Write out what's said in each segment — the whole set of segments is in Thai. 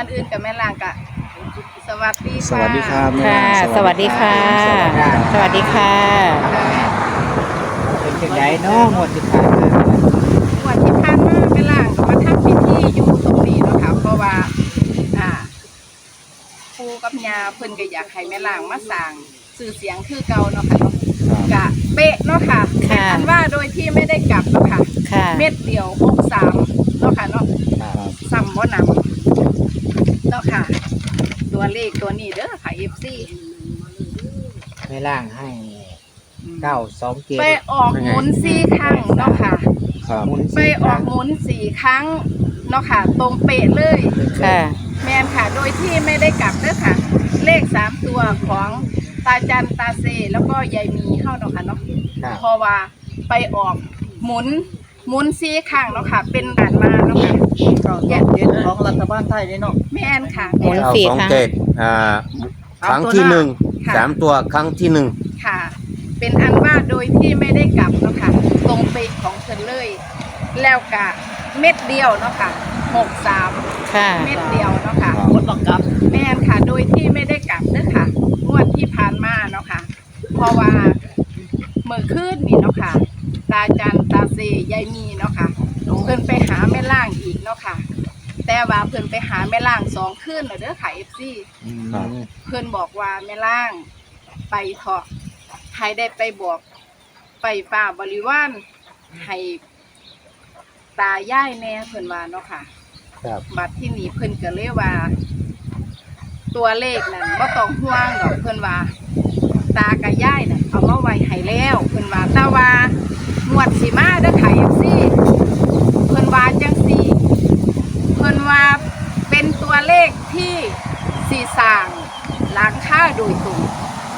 อันอื่นกับแม่ล่างกะสวัสดีค่ะสวัสดีครับแม่ค่ะสวัสดีค่ะ สวัสดีค่ะ เป็นจังไดเนาะงวดที่ผ่านมาวันที่ผ่านมาแม่ล่างก็มาทำพิธีอยู่ตรงนี้เนาะค่ะเพราะว่าอ่าปูกับยาเพิ่นก็อยากให้แม่ล่างมาสั่งสื่อเสียงคือเก่าเนาะค่ะเนาะครับกะเป๊ะเนาะค่ะเป็นค่ะ อันว่าโดยที่ไม่ได้กลับเนาะค่ะ ค่ะ เม็ดเดียวหกสามเนาะค่ะเนาะครับ ซ้ำบ่หนำ เนาะค่ะ ตัวเลขตัวนี้เด้อค่ะ FC แม่ล่างให้เก้าสองเจ็ดไปออกหมุนสี่ครั้งเนาะค่ะครับหมุนไปออกหมุนสี่ครั้งเนาะค่ะ ตรงเป๊ะเลย ค่ะ แมนค่ะ โดยที่ไม่ได้กลับเด้อค่ะ เลขสามตัวของตาจันตาเซ แล้วก็ยายมีเข้าเนาะค่ะเนาะ ครับเพราะว่าไปออกหมุน หมุนสี่ครั้งเนาะค่ะ เป็นด่านมาเนาะค่ะเก้าสองเจ็ดของรัฐบาลไทยนี่เนาะแมนค่ะหมุแม่นนสี่สองครั้งเจ็ดอ่าครั้งสามตัวที่หน้าหนึ่งค่ะ สามตัวครั้งที่หนึ่งค่ะ เป็นอันว่าโดยที่ไม่ได้กลับเนาะค่ะ ตรงเป๊ะของเธอเลย แล้วกะเม็ดเดียวเนาะค่ะหกสามค่ะ เม็ดเดียวเนาะค่ะ คนต้องกลับแม่นค่ะ โดยที่ไม่ได้กลับเด้อค่ะ งวดที่ผ่านมาเนาะค่ะ เพราะว่าเมื่อคืนนี่เนาะค่ะ ตาจันตาเซ ยายมีเนาะค่ะเพิ่นไปหาแม่ล่างอีกเนาะค่ะ แต่ว่าเพิ่นไปหาแม่ล่างสองคืนแล้วเด้อค่ะเอฟซีครับ เพิ่นบอกว่าแม่ล่าง ไปเถาะให้ได้ไปบอก ไปป่าบริวารให้ตายายแน่เพิ่นว่าเนาะค่ะ ครับ บัดที่นี่เพิ่นก็เลยว่า ตัวเลขนั่นบ่ต้องห่วงดอกเพิ่นว่า ตากับยายน่ะเอามาไว้ให้แล้ว เพิ่นว่าแต่ว่าง วดสิมาเด้อค่ะ FC เพิ่นว่าจังซี่เพิ่นว่าเป็นตัวเลขที่สีสางหลังค่าโดยตรง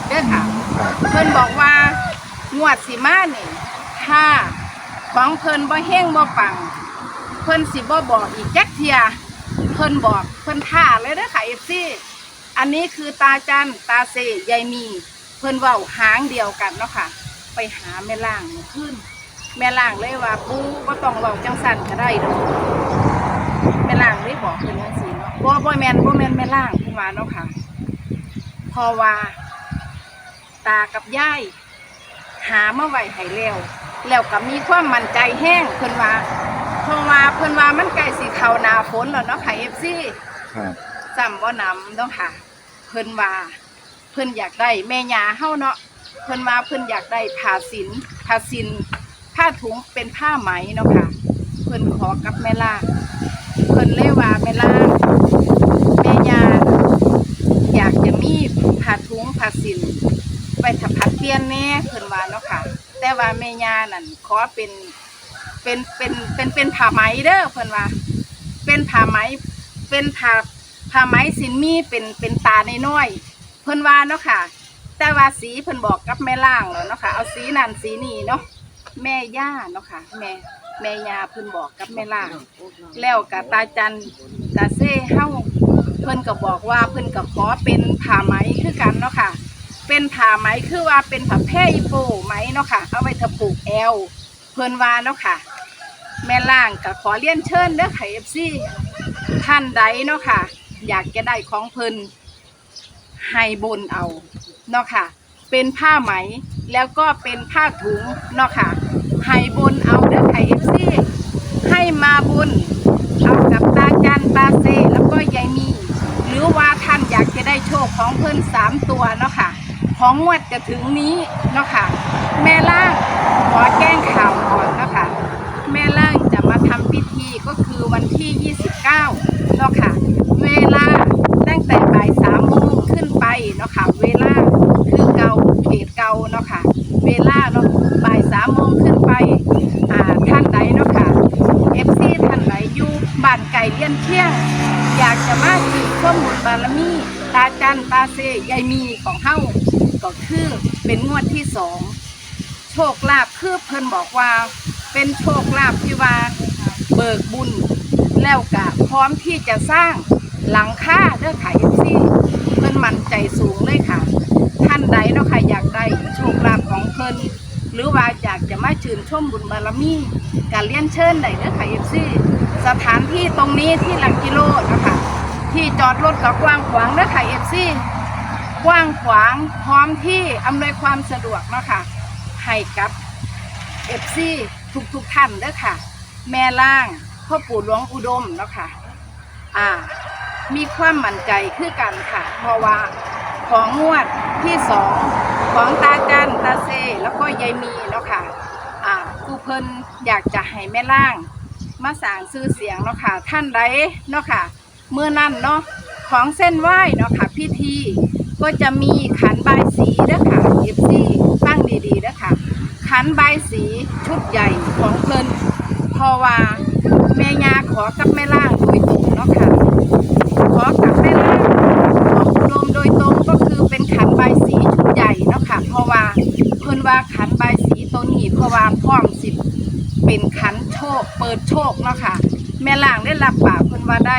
เด้อค่ะ เพิ่นบอกว่างวดสิมานี่ถ้าของเพิ่นบ่เฮงบ่ปัง เพิ่นสิบ่บอกอีกแจักเทีย เพิ่นบอกเพิ่นท่าเลยเด้อค่ะ FC อันนี้คือตาจันตาเซยายมี เพิ่นเว้าหางเดียวกันเนาะค่ะ ไปหาแม่ล่างขึ้น แม่ล่างเลยว่าปูบ่ต้องเว้าจังสั่นก็ได้ดอกแม่ล่างเลยบอกเพิ่นจังซี่เนาะบ่บ่แม่นบ่แม่นแม่ล่างเพิ่นว่าเนาะค่ะเพราะว่า ตากับยายหามาไว้ให้แล้วแล้วก็มีความมั่นใจแห้งเพิ่นว่าเพราะว่าเพิ่นว่ามันใกล้สิเข้าหน้าฝนแล้วเนาะค่ะ FC ครับจำบ่นำเนาะค่ะ เพิ่นว่าเพิ่นอยากได้แม่ยาเฮาเนาะเพิ่นว่าเพิ่นอยากได้ผ้าสินผ้าสิน ผ้าถุงเป็นผ้าไหมเนาะค่ะ เพิ่นขอกับแม่ล่าเพิ่นเลยว่าแม่ล่าแม่ยาอยากจะมีผ้าถุงผ้าสินไปถักผัดเปลี่ยนแน่เพิ่นว่าเนาะค่ะ แต่ว่าแม่ยานั่นขอเป็นเป็นเป็นเป็นเป็นผ้าไหมเด้อเพิ่นว่า เป็นผ้าไหมเป็นผ้าผ้าไหมสินมีเป็นเป็นตาในน้อยเพิ่นว่าเนาะค่ะ แต่ว่าสีเพิ่นบอกกับแม่ล่างแล้วเนาะค่ะเอาสีนั่นสีนี้เนาะ แม่ย่าเนาะค่ะ แม่แม่ยาเพิ่นบอกกับแม่ล่างแล้วกับตาจันตาเซ่เฮ้าเพิ่นก็บอกว่าเพิ่นก็ขอเป็นผ้าไหมคือกันเนาะค่ะ เป็นผ้าไหมคือว่าเป็นผ้าแพร่อีโปไหมเนาะค่ะ เอาไว้ถผูกแอวเพิ่นว่าเนาะค่ะ แม่ล่างก็ขอเลี้ยนเชิญเด้อค่ะ FC ท่านใดเนาะค่ะ อยากจะได้ของเพิ่นให้บนเอาเนาะค่ะ เป็นผ้าไหมแล้วก็เป็นผ้าถุงเนาะค่ะให้บนเอาเด้อไข่เอฟซีให้มาบุญเอากับตาจันตาเซแล้วก็ยายมี หรือว่าท่านอยากจะได้โชคของเพิ่อนสามตัวเนาะค่ะ ของงวดจะถึงนี้เนาะค่ะ แม่ล่างขอแจ้งข่าวก่อนเนาะค่ะ แม่ล่างจะมาทำพิธีก็คือวันที่ 29เนาะค่ะ เวลาตั้งแต่บ่ายสามโมงขึ้นไปเนาะค่ะ เวลาคือเก่าเขตเก่าเนาะค่ะ เวลาเนาะบ่ายสามโมงขึ้นไป อ่าท่านใดเนาะค่ะ FC ท่านใดอยู่บ้านไก่เลี้ยนเที่ยง อยากจะมาถึงข้อมูลบารมี ตาจันตาเซยายมีของเฮาก็คือเป็นงวดที่สองโชคลาภคือเพิ่นบอกว่า เป็นโชคลาภที่ว่าเบิกบุญแล้วก็พร้อมที่จะสร้างหลังค่าเด้อค่ะเอฟซีเพิ่นมั่นใจสูงเลยค่ะ ท่านใดเนาะค่ะอยากได้โชคลาภของเพิ่นหรือว่าอยากจะมาชื่นชมบุญบารมีการเลี้ยนเชิญได้เด้อค่ะเอฟซีสถานที่ตรงนี้ที่หลักกิโลนะคะ ที่จอดรถก็กว้างขวางเด้อค่ะ FC กว้างขวางพร้อมที่อำนวยความสะดวกเนาะค่ะให้กับ FC ทุกๆท่านเด้อค่ะ แม่ล่างพ่อปู่หลวงอุดมเนาะค่ะอ่ามีความมั่นใจคือกันค่ะ เพราะว่าของงวดที่สองของตาจันตาเซแล้วก็ยายมีเนาะค่ะอ่าผู้เพิ่นอยากจะให้แม่ล่าง มาสร้างชื่อเสียงเนาะค่ะท่านใดเนาะค่ะ เมื่อนั้นเนาะของเส้นไหว้เนาะค่ะพิธีก็จะมีขันใบสีเด้อค่ะเอฟซีฟังดีๆเด้อค่ะขันใบสีชุดใหญ่ของเพิ่นพราะว่าแม่ยาขอกับแม่ล่างโดยตรงเนาะค่ะขอกับแม่ล่างของอุดมโดยตรงก็คือเป็นขันใบสีชุดใหญ่เนาะค่ะเพราะว่าเพิ่นว่าขันใบสีตัวนี้เพราะว่าพร้อมสิเป็นขันโชค เปิดโชคเนาะค่ะแม่ล่างได้รับปากเพิ่นว่าได้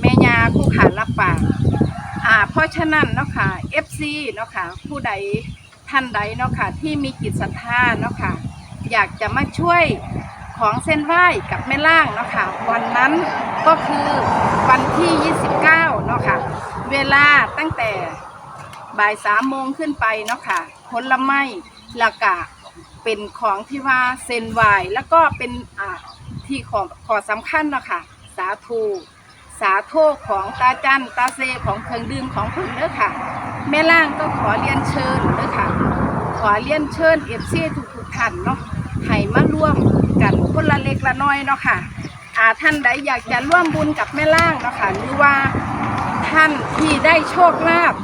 แม่ยาผู้ขารับปากอ่าเพราะฉะนั้นเนาะค่ะ FC เนาะค่ะ ผู้ใดท่านใดเนาะค่ะ ที่มีจิตศรัทธาเนาะค่ะ อยากจะมาช่วยของเส้นไหว้กับแม่ล่างเนาะค่ะ วันนั้นก็คือวันที่ 29เนาะค่ะ เวลาตั้งแต่บ่ายสามโมงขึ้นไปเนาะค่ะผลไม้ละกะเป็นของที่ว่าเซนไวแล้วก็เป็นอ่าที่ของขอสำคัญเนาะค่ะ สาธุ สาโทของตาจันตาเซของเครื่องดื่มของเพิ่นเด้อค่ะ แม่ล่างก็ขอเรียนเชิญเด้อค่ะ ขอเรียนเชิญเอฟซีทุกทุกท่านเนาะให้มาร่วมกันคนละเล็กละน้อยเนาะค่ะอาท่านใดอยากจะร่วมบุญกับแม่ล่างเนาะค่ะหรือว่าท่านที่ได้โชคลาภ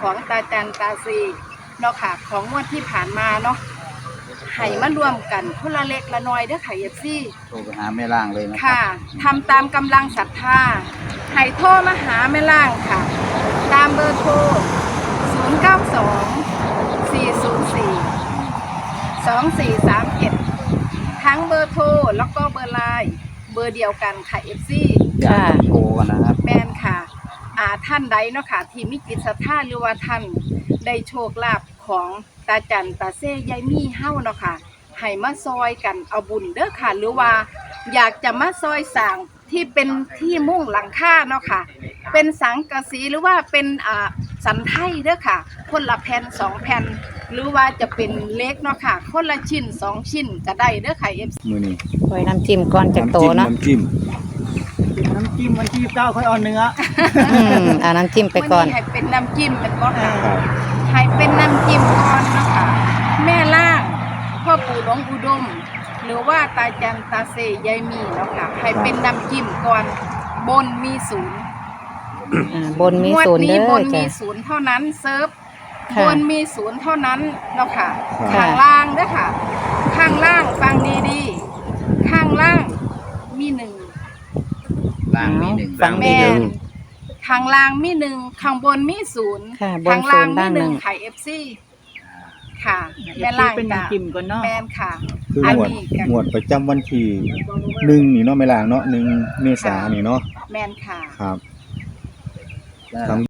ของตาจันตาเซเนาะค่ะ ของงวดที่ผ่านมาเนาะ ให้มารวมกันคนละเล็กละน้อยเด้อค่ะเอฟซีโทรไปหาแม่ล่างเลยนะค่ะทำตามกำลังศรัทธาให้โทรมาหาแม่ล่างค่ะ ตามเบอร์โทร 092 404 2437 ทั้งเบอร์โทร แล้วก็เบอร์ไลน์เบอร์เดียวกันค่ะ FC อยากโทรกันนะครับ แมนค่ะ อ่าท่านใดเนาะค่ะ ที่มีจิตศรัทธาหรือว่าท่านได้โชคลาภของ ตาจันตาเซ่ยายมี่เฮ้าเนาะค่ะให้มาซอยกันเอาบุญเด้อค่ะ หรือว่าอยากจะมาซอยสั่งที่เป็นที่มุ่งหลังคาเนาะค่ะ เป็นสังกะสีหรือว่าเป็นอ่าสันไทยเด้อค่ะ คนละแผ่นสองแผ่นหรือว่าจะเป็นเล็กเนาะค่ะ คนละชิ้นสองชิ้นก็ได้เด้อค่ะเอฟมือนี่ไว้น้ำจิ้มก่อนจากโตเนาะน้ำจิ้มน้ำจิ้มวันที่เก้าค่อยเอาเนื้ออืมเอาน้ำจิ้มไปก่อนมื้ให้เป็นน้ำจิ้มเป็นบ่ค่ะ ครับให้เป็นน้ำจิ้มก่อนนะคะแม่ล่างพ่อปู่หลวงอุดม หรือว่าตาจันตาเซยายมีเนาะค่ะให้เป็นน้ำจิ้มก่อนบนมีศูนย์อ่าบนมีงวดศูนย์นี้เด้บอนมีจ้ะ ศูนย์เท่านั้นเซิร์ฟค่ะบนมีศูนย์เท่านั้นเนาะค่ะค่ะ ข้างล่างเด้อค่ะ ข้างล่างฟังดีๆข้างล่างมีหนึ่ง ล่างมีหนึ่งฟัง แม่น ข้างล่างมีหนึ่งข้างบนมีศูนย์ค่ะบนข้างล่างศูนย์มีล่างหหนึ่นึ่งงไข่เอฟซีค่ะแม่ล่างเป็นจ้ะน้ำจิ้มก่อนเนาะ แมนค่ะ คืออันหมวดนี้ก็ หมวดประจำวันที่หนึ่งนี่เนาะไม่ลางเนาะหนึ่งเมษานี่เนาะแมนค่ะ ครับได้ทั้ง